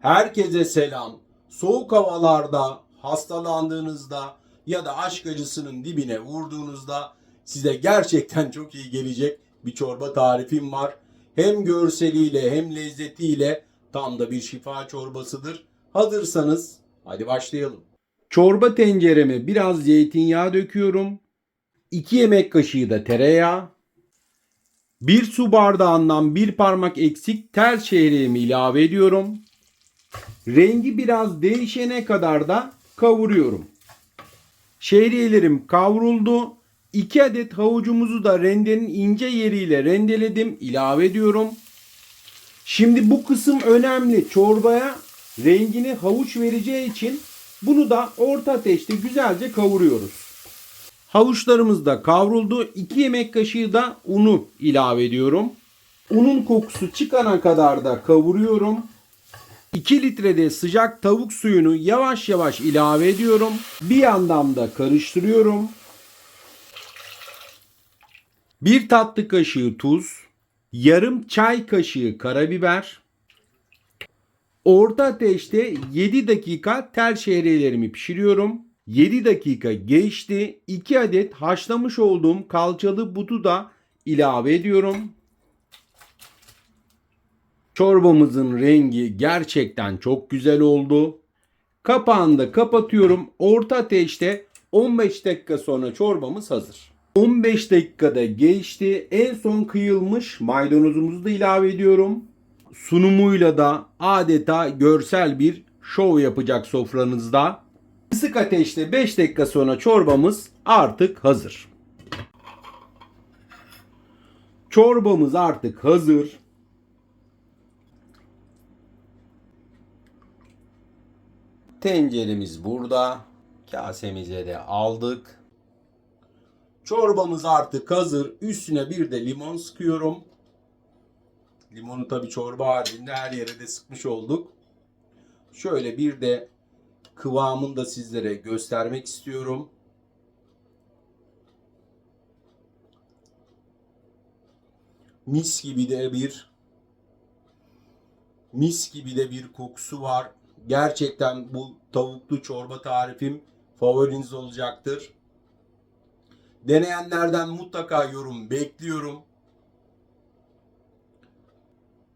Herkese selam. Soğuk havalarda hastalandığınızda ya da aşk acısının dibine vurduğunuzda size gerçekten çok iyi gelecek bir çorba tarifim var. Hem görseliyle hem lezzetiyle tam da bir şifa çorbasıdır. Hazırsanız hadi başlayalım. Çorba tencereme biraz zeytinyağı döküyorum. 2 yemek kaşığı da tereyağı. Bir su bardağından bir parmak eksik tel şehriyemi ilave ediyorum. Rengi biraz değişene kadar da kavuruyorum. Şehriyelerim kavruldu. 2 adet havucumuzu da rendenin ince yeriyle rendeledim. ilave ediyorum. Şimdi bu kısım önemli. Çorbaya rengini havuç vereceği için bunu da orta ateşte güzelce kavuruyoruz. Havuçlarımız da kavruldu. 2 yemek kaşığı da unu ilave ediyorum. Unun kokusu çıkana kadar da kavuruyorum. 2 litrede sıcak tavuk suyunu yavaş yavaş ilave ediyorum. Bir yandan da karıştırıyorum. 1 tatlı kaşığı tuz, yarım çay kaşığı karabiber. Orta ateşte 7 dakika tel şehriyelerimi pişiriyorum. 7 dakika geçti. 2 adet haşlamış olduğum kalçalı butu da ilave ediyorum. Çorbamızın rengi gerçekten çok güzel oldu. Kapağını da kapatıyorum. Orta ateşte 15 dakika sonra çorbamız hazır. 15 dakikada geçti. En son kıyılmış maydanozumuzu da ilave ediyorum. Sunumuyla da adeta görsel bir şov yapacak sofranızda. Kısık ateşte 5 dakika sonra çorbamız artık hazır. Çorbamız artık hazır. Tenceremiz burada. Kasemize de aldık. Çorbamız artık hazır. Üstüne bir de limon sıkıyorum. Limonu tabi çorba halinde her yere de sıkmış olduk. Şöyle bir de kıvamını da sizlere göstermek istiyorum. Mis gibi de bir mis gibi de bir kokusu var. Gerçekten bu tavuklu çorba tarifim favoriniz olacaktır. Deneyenlerden mutlaka yorum bekliyorum.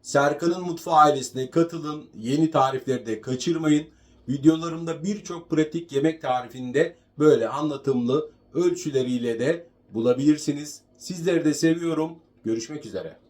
Serkan'ın Mutfağı ailesine katılın. Yeni tarifleri de kaçırmayın. Videolarımda birçok pratik yemek tarifinde böyle anlatımlı ölçüleriyle de bulabilirsiniz. Sizleri de seviyorum. Görüşmek üzere.